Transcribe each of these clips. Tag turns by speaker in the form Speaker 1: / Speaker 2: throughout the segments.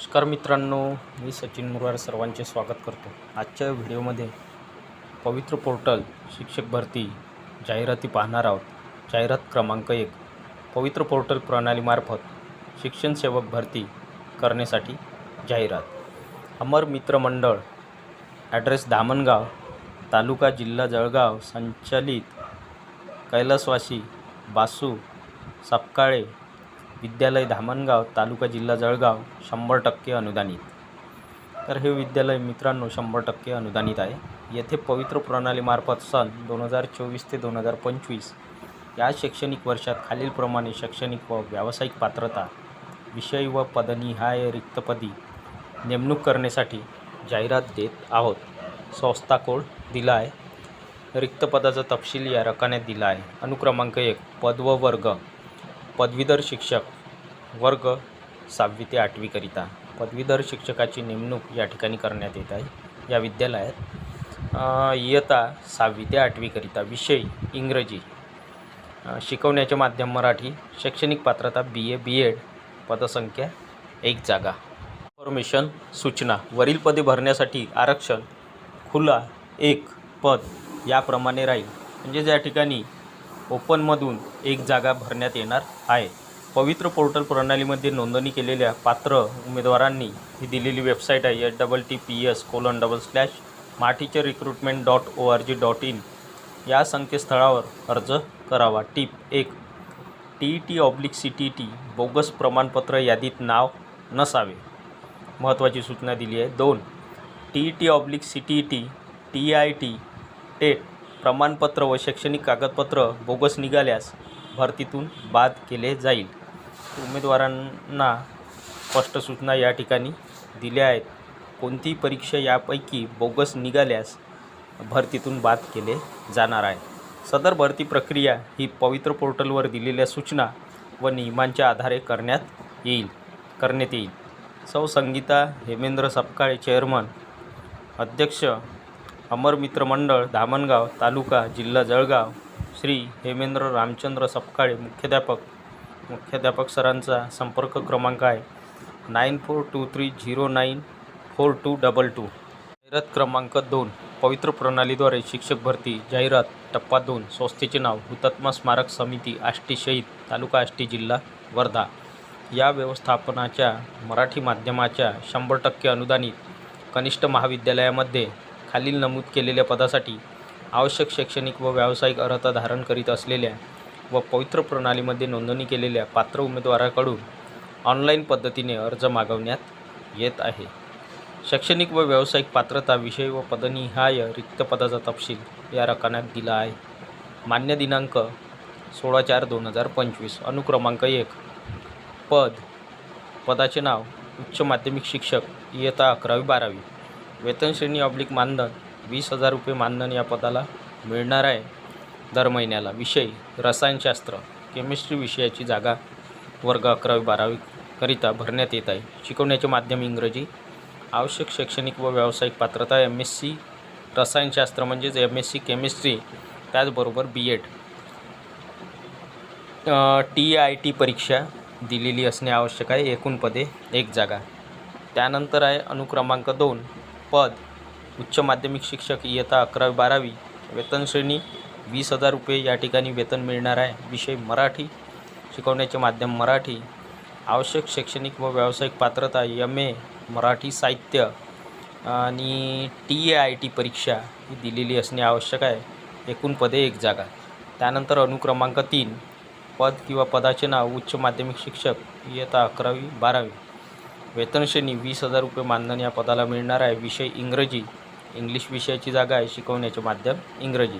Speaker 1: नमस्कार मित्रांनो मी सचिन मुरार सर्वांचे स्वागत करतो. आजच्या व्हिडिओमध्ये पवित्र पोर्टल शिक्षक भरती जाहिराती पाहणार आहोत. जाहिरात क्रमांक एक पवित्र पोर्टल प्रणालीमार्फत शिक्षण सेवक भरती करण्यासाठी जाहिरात. अमर मित्र मंडळ ॲड्रेस धामणगाव तालुका जिल्हा जळगाव संचालित कैलासवासी बासू सपकाळे विद्यालय धामणगाव तालुका जिल्हा जळगाव शंभर टक्के अनुदानित. तर हे विद्यालय मित्रांनो शंभर टक्के अनुदानित आहे. येथे पवित्र प्रणालीमार्फत सन दोन हजार चोवीस ते दोन हजार पंचवीस या शैक्षणिक वर्षात खालीलप्रमाणे शैक्षणिक व व्यावसायिक पात्रता विषय व पदनिहाय रिक्तपदी नेमणूक करण्यासाठी जाहिरात देत आहोत. संस्था कोड दिला आहे रिक्त पदाचा तपशील या रकान्यात दिला आहे अनुक्रमांक एक पद व वर्ग. पदवीधर शिक्षक वर्ग सहावी ते आठवीकरिता पदवीधर शिक्षकाची नेमणूक या ठिकाणी करण्यात येत आहे. या विद्यालयात इयता इयत्ता सहावी ते आठवीकरिता विषय इंग्रजी शिकवण्याचे माध्यम मराठी शैक्षणिक पात्रता बी ए बी एड पदसंख्या एक जागा. इन्फॉर्मेशन सूचना वरील पदे भरण्यासाठी आरक्षण खुला एक पद याप्रमाणे राहील. म्हणजेच या ठिकाणी ओपनमधून एक जागा भरण्यात येणार आहे. पवित्र पोर्टल प्रणालीमध्ये नोंदणी केलेल्या पात्र उमेदवारांनी ही दिलेली वेबसाईट आहे H double T P S colon double slash माटीचे recruitment dot O R G dot in या संकेतस्थळावर अर्ज करावा. टीप एक T E T oblique C T T bogus प्रमाणपत्र यादीत नाव नसावे. महत्त्वाची सूचना दिली आहे. दोन T E T oblique C T T T I T TET प्रमाणपत्र व शैक्षणिक कागदपत्र बोगस निघाल्यास भरतीतून बाद केले जाईल. उमेदवारांना स्पष्ट सूचना या ठिकाणी दिल्या आहेत. कोणतीही परीक्षा यापैकी बोगस निघाल्यास भरतीतून बाद केले जाणार आहे. सदर भरती प्रक्रिया ही पवित्र पोर्टलवर दिलेल्या सूचना व नियमांच्या आधारे करण्यात येईल करण्यात येईल. सौ संगीता हेमेंद्र सपकाळे चेअरमन अध्यक्ष अमर मित्र मंडळ धामणगाव तालुका जिल्हा जळगाव श्री हेमेंद्र रामचंद्र सपकाळे मुख्याध्यापक मुख्याध्यापक सरांचा संपर्क क्रमांक आहे nine four two three zero nine four two double two. जाहिरात क्रमांक दोन पवित्र प्रणालीद्वारे शिक्षक भरती जाहिरात टप्पा दोन संस्थेचे नाव हुतात्मा स्मारक समिती आष्टी शहीद तालुका आष्टी जिल्हा वर्धा. या व्यवस्थापनाच्या मराठी माध्यमाच्या शंभर टक्के अनुदानित कनिष्ठ महाविद्यालयामध्ये खालील नमूद केलेल्या पदासाठी आवश्यक शैक्षणिक व व्यावसायिक अर्हता धारण करीत असलेल्या व पवित्र प्रणालीमध्ये नोंदणी केलेल्या पात्र उमेदवाराकडून ऑनलाईन पद्धतीने अर्ज मागवण्यात येत आहे. शैक्षणिक व व्यावसायिक पात्रता विषय व पदनिहाय रिक्त पदाचा तपशील या रकान्यात दिला आहे. मान्य दिनांक सोळा चार दोन हजार पंचवीस. अनुक्रमांक एक. पद. पदाचे नाव उच्च माध्यमिक शिक्षक इयत्ता अकरावी बारावी. वेतन श्रेणी ऑब्लिक मानधन वीस हजार रुपये मानधन या पदाला मिळणार आहे. दर महिन्याला विषय रसायनशास्त्र केमिस्ट्री विषयाची जागा वर्ग अकरावी बारावीकरिता भरण्यात येत आहे. शिकवण्याचे माध्यम इंग्रजी. आवश्यक शैक्षणिक व व्यावसायिक पात्रता एम एस सी रसायनशास्त्र म्हणजेच एम एस सी केमिस्ट्री त्याचबरोबर B Ed T I T परीक्षा दिलेली असणे आवश्यक आहे. एकूण पदे एक जागा. त्यानंतर आहे अनुक्रमांक दोन पद. उच्च माध्यमिक शिक्षक इयत्ता अकरावी बारावी. वेतनश्रेणी वीस हजार रुपये या ठिकाणी वेतन मिळणार आहे. विषय मराठी. शिकवण्याचे माध्यम मराठी. आवश्यक शैक्षणिक व व्यावसायिक पात्रता एम ए मराठी साहित्य आणि टी ए आय टी परीक्षा ही दिलेली असणे आवश्यक आहे. एकूण पदे एक जागा. त्यानंतर अनुक्रमांक तीन पद किंवा पदाचे नाव उच्च माध्यमिक शिक्षक इयत्ता अकरावी बारावी. वेतनश्रेणी वीस हजार रुपये मानधन या पदाला मिळणार आहे. विषय इंग्रजी. इंग्लिश विषयाची जागा आहे. शिकवण्याचे माध्यम इंग्रजी.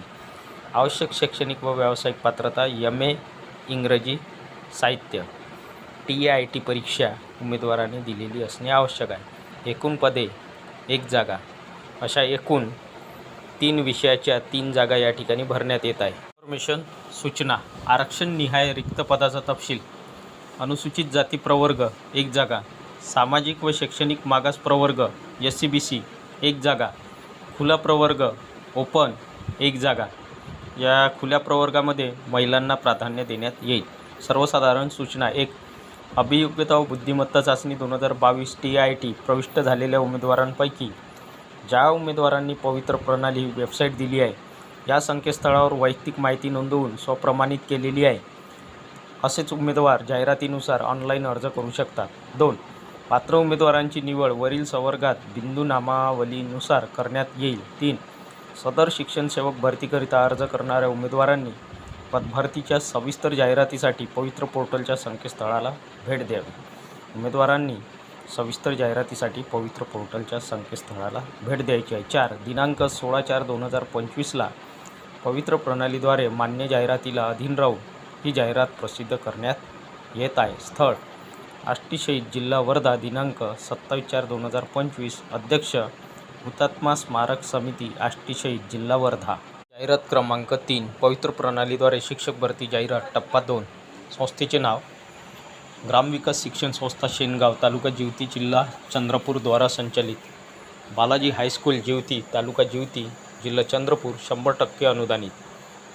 Speaker 1: आवश्यक शैक्षणिक व व्यावसायिक पात्रता यम ए इंग्रजी साहित्य टी आय टी परीक्षा उमेदवाराने दिलेली असणे आवश्यक आहे. एकूण पदे एक जागा अशा एकूण तीन विषयाच्या तीन जागा या ठिकाणी भरण्यात येत आहे. इन्फॉर्मेशन सूचना आरक्षण निहाय रिक्त पदाचा तपशील अनुसूचित जाती प्रवर्ग एक जागा सामाजिक व शैक्षणिक मागास प्रवर्ग एस सी बी सी एक जागा खुला प्रवर्ग ओपन एक जागा. या खुल्या प्रवर्गामध्ये महिलांना प्राधान्य देण्यात येईल. सर्वसाधारण सूचना एक अभियोग्यता व बुद्धिमत्ता चाचणी दोन हजार बावीस टी आय टी प्रविष्ट झालेल्या उमेदवारांपैकी ज्या उमेदवारांनी पवित्र प्रणाली ही वेबसाईट दिली आहे या संकेतस्थळावर वैयक्तिक माहिती नोंदवून स्वप्रमाणित केलेली आहे असेच उमेदवार जाहिरातीनुसार ऑनलाईन अर्ज करू शकतात. दोन पात्र उमेदवारांची निवड वरील संवर्गात बिंदू नामावलीनुसार करण्यात येईल. तीन सदर शिक्षणसेवक भरतीकरिता अर्ज करणाऱ्या उमेदवारांनी पदभरतीच्या सविस्तर जाहिरातीसाठी पवित्र पोर्टलच्या संकेतस्थळाला भेट द्यावी. उमेदवारांनी सविस्तर जाहिरातीसाठी पवित्र पोर्टलच्या संकेतस्थळाला भेट द्यायची आहे. चार दिनांक सोळा चार दोन हजार पंचवीसला पवित्र प्रणालीद्वारे मान्य जाहिरातीला अधीन राहून ही जाहिरात प्रसिद्ध करण्यात येत आहे. स्थळ आष्टी शहीद जिल्हा वर्धा दिनांक सत्तावीस चार दोन हजार पंचवीस अध्यक्ष हुतात्मा स्मारक समिती आष्टी शहीद जिल्हा वर्धा. जाहिरात क्रमांक तीन पवित्र प्रणालीद्वारे शिक्षक भरती जाहिरात टप्पा दोन. संस्थेचे नाव? ग्रामविकास शिक्षण संस्था शेनगाव तालुका जिवती जिल्हा चंद्रपूरद्वारा संचलित. बालाजी हायस्कूल जिवती तालुका जिवती जिल्हा चंद्रपूर शंभर टक्के अनुदानित.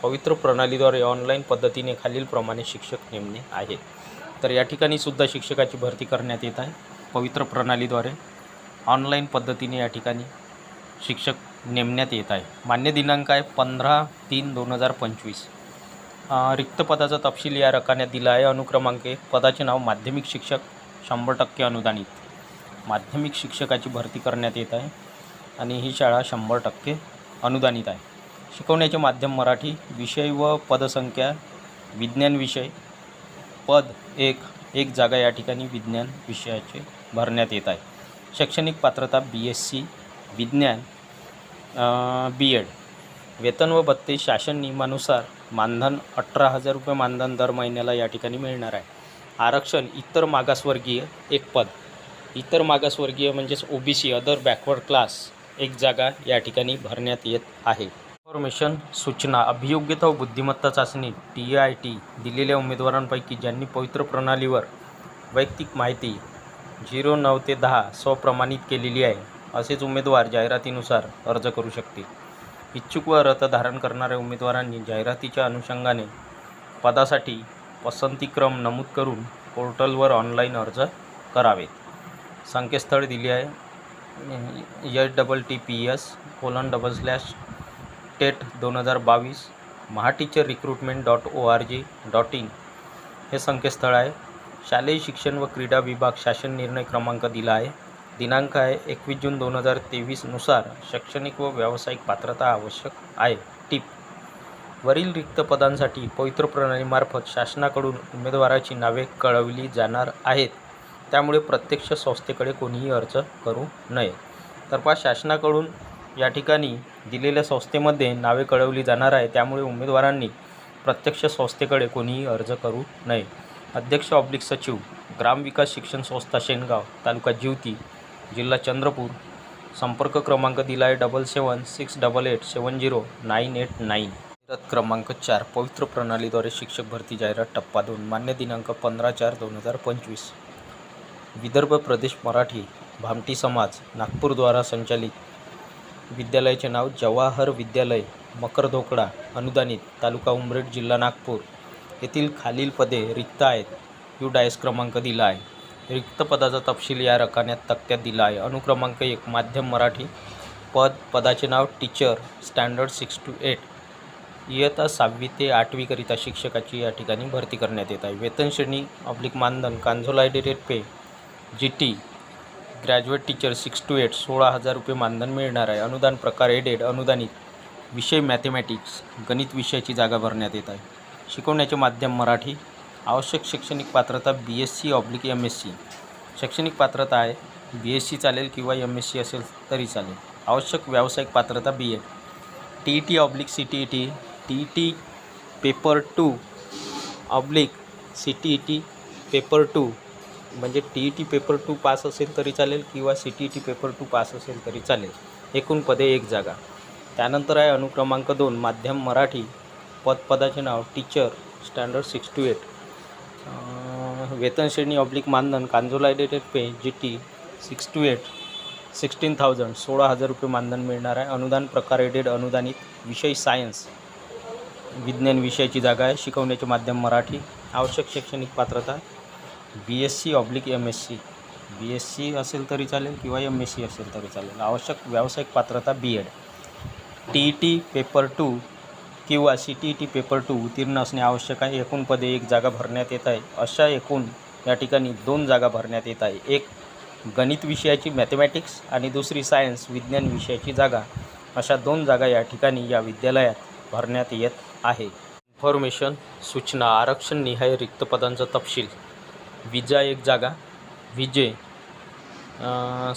Speaker 1: पवित्र प्रणालीद्वारे ऑनलाईन पद्धतीने खालीलप्रमाणे शिक्षक नेमणे आहे. तर या ठिकाणी सुद्धा शिक्षकाची भरती करण्यात येत आहे. पवित्र प्रणालीद्वारे ऑनलाईन पद्धतीने या ठिकाणी शिक्षक नेमण्यात येत आहे. मान्य दिनांक आहे पंधरा तीन दोन हजार पंचवीस. रिक्त पदाचा तपशील या रकान्यात दिला आहे. अनुक्रमांके पदाचे नाव माध्यमिक शिक्षक शंभर टक्के अनुदानित. माध्यमिक शिक्षकाची भरती करण्यात येत आहे आणि ही शाळा शंभर टक्के अनुदानित आहे. शिकवण्याचे माध्यम मराठी विषय व पदसंख्या विज्ञान विषय पद एक एक जागा या ठिकाणी विज्ञान विषयाचे भरण्यात येत आहे. शैक्षणिक पात्रता बी एस सी विज्ञान बी एड वेतन व भत्ते शासन नियमानुसार मानधन अठरा हजार रुपये मानधन दर महिन्याला या ठिकाणी मिळणार आहे. आरक्षण इतर मागासवर्गीय एक पद. इतर मागासवर्गीय म्हणजेच O B C other backward class एक जागा या ठिकाणी भरण्यात येत आहे. इन्फॉर्मेशन सूचना अभियोग्यता व बुद्धिमत्ता चाचणी टी आय टी दिलेल्या उमेदवारांपैकी ज्यांनी पवित्र प्रणालीवर वैयक्तिक माहिती झिरो नऊ ते दहा स्वप्रमाणित केलेली आहे असेच उमेदवार जाहिरातीनुसार अर्ज करू शकतील. इच्छुक व रथ धारण करणाऱ्या उमेदवारांनी जाहिरातीच्या अनुषंगाने पदासाठी पसंतीक्रम नमूद करून पोर्टलवर ऑनलाईन अर्ज करावेत. संकेतस्थळ दिले आहे. H double T P S colon double slash TET दोन हजार बावीस mahateacher recruitment dot O R G dot in हे संकेतस्थळ आहे. शालेय शिक्षण व क्रीडा विभाग शासन निर्णय क्रमांक दिला आहे. दिनांक आहे एकवीस जून दोन हजार तेवीसनुसार शैक्षणिक व व्यावसायिक पात्रता आवश्यक आहे. टिप. वरील रिक्त पदांसाठी पवित्र प्रणालीमार्फत शासनाकडून उमेदवाराची नावे कळवली जाणार आहेत. त्यामुळे प्रत्यक्ष संस्थेकडे कोणीही अर्ज करू नये. तर पा शासनाकडून या ठिकाणी दिलेल्या संस्थेमध्ये नावे कळवली जाणार आहे त्यामुळे उमेदवारांनी प्रत्यक्ष संस्थेकडे कोणीही अर्ज करू नये. अध्यक्ष ऑब्लिक सचिव ग्रामविकास शिक्षण संस्था शेनगाव तालुका जिवती जिल्हा चंद्रपूर. संपर्क क्रमांक दिला आहे double seven six double eight seven zero nine eight nine जाहिरात क्रमांक चार पवित्र प्रणालीद्वारे शिक्षक भरती जाहिरात टप्पा दोन मान्य दिनांक पंधरा चार दोन हजार पंचवीस. विदर्भ प्रदेश मराठी भामटी समाज नागपूरद्वारा संचालित. विद्यालयाचे नाव जवाहर विद्यालय मकरधोकडा अनुदानित तालुका उमरेड जिल्हा नागपूर. येथील खालील पदे रिक्त आहेत. यू डायस क्रमांक दिला आहे रिक्त पदाचा तपशील या रकान्यात तक्त्यात दिला आहे अनुक्रमांक एक माध्यम मराठी पद. पदाचे नाव teacher standard six to eight. इयत्ता सहावी ते आठवीकरिता शिक्षकाची या ठिकाणी भरती करण्यात येत आहे. वेतन श्रेणी ऑब्लिक मानधन consolidated pay G T graduate teacher six to eight सोळा हजार रुपये मानधन मिळणार आहे. अनुदान प्रकार एडेड अनुदानित विषय मॅथमॅटिक्स गणित विषयाची जागा भरण्यात येत आहे. शिकवण्याचे माध्यम मराठी. आवश्यक शैक्षणिक पात्रता B S C oblique M S C शैक्षणिक पात्रता आहे बी एस सी चालेल किंवा एम एस सी असेल तरी चालेल. आवश्यक व्यावसायिक पात्रता B Ed T E T oblique C T E T T E T paper two oblique C T E T paper two म्हणजे T E T paper two pass असेल तरी चालेल किंवा C T E T paper two pass असेल तरी चालेल. एकूण पदे एक जागा. त्यानंतर आहे अनुक्रमांक दोन माध्यम मराठी. पदपदाचे नाव teacher standard six to eight. वेतन श्रेणी ऑब्लिक मानधन consolidated pay G T six to eight. Sixteen thousand सोळा हजार रुपये मानधन मिळणार आहे. अनुदान प्रकार एडेड अनुदानित विषय सायन्स विज्ञान विषयाची जागा आहे. शिकवण्याचे माध्यम मराठी. आवश्यक शैक्षणिक पात्रता B S C oblique M S C B S C असेल तरी चालेल किंवा एम एस सी असेल तरी चालेल. आवश्यक व्यावसायिक पात्रता B Ed T E T paper two किंवा C T E T paper two उत्तीर्ण असणे आवश्यक आहे. एकूण पदे एक जागा भरण्यात येत आहे. अशा एकूण या ठिकाणी दोन जागा भरण्यात येत आहे. एक गणित विषयाची मॅथमॅटिक्स आणि दुसरी सायन्स विज्ञान विषयाची जागा. अशा दोन जागा या ठिकाणी या विद्यालयात भरण्यात येत आहे. इन्फॉर्मेशन सूचना आरक्षण निहाय रिक्त पदांचा तपशील. विजा एक जागा. विजे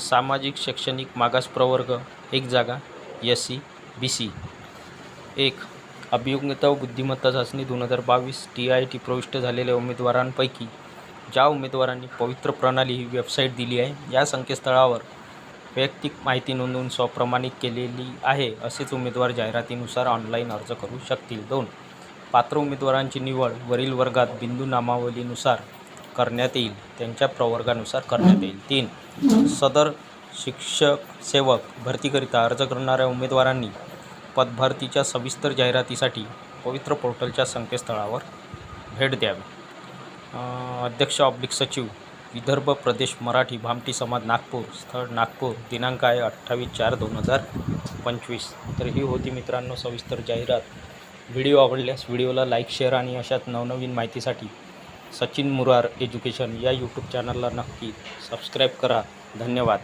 Speaker 1: सामाजिक शैक्षणिक मागास प्रवर्ग एक जागा. एस सी बी सी एक अभियोग्यता व बुद्धिमत्ता चाचणी दोन हजार बावीस टी आय टी प्रविष्ट झालेल्या उमेदवारांपैकी ज्या उमेदवारांनी पवित्र प्रणाली ही वेबसाईट दिली आहे या संकेतस्थळावर वैयक्तिक माहिती नोंदवून स्वप्रमाणित केलेली आहे असेच उमेदवार जाहिरातीनुसार ऑनलाईन अर्ज करू शकतील. दोन पात्र उमेदवारांची निवड वरील वर्गात बिंदू नामावलीनुसार करण्यात येईल त्यांच्या प्रवर्गानुसार करण्यात येईल. तीन सदर शिक्षक सेवक भरतीकरिता अर्ज करणाऱ्या उमेदवारांनी पदभरतीच्या सविस्तर जाहिरातीसाठी पवित्र पोर्टलच्या संकेतस्थळावर भेट द्यावी. अध्यक्ष ऑब्लिक सचिव विदर्भ प्रदेश मराठी भामटी समाज नागपूर स्थळ नागपूर दिनांक आहे अठ्ठावीस चार दोन हजार पंचवीस. तर ही होती मित्रांनो सविस्तर जाहिरात. व्हिडिओ आवडल्यास व्हिडिओला लाईक शेअर आणि अशाच नवनवीन माहितीसाठी सचिन मुरार एज्युकेशन या यूट्यूब चॅनलला नक्की सबस्क्राईब करा. धन्यवाद.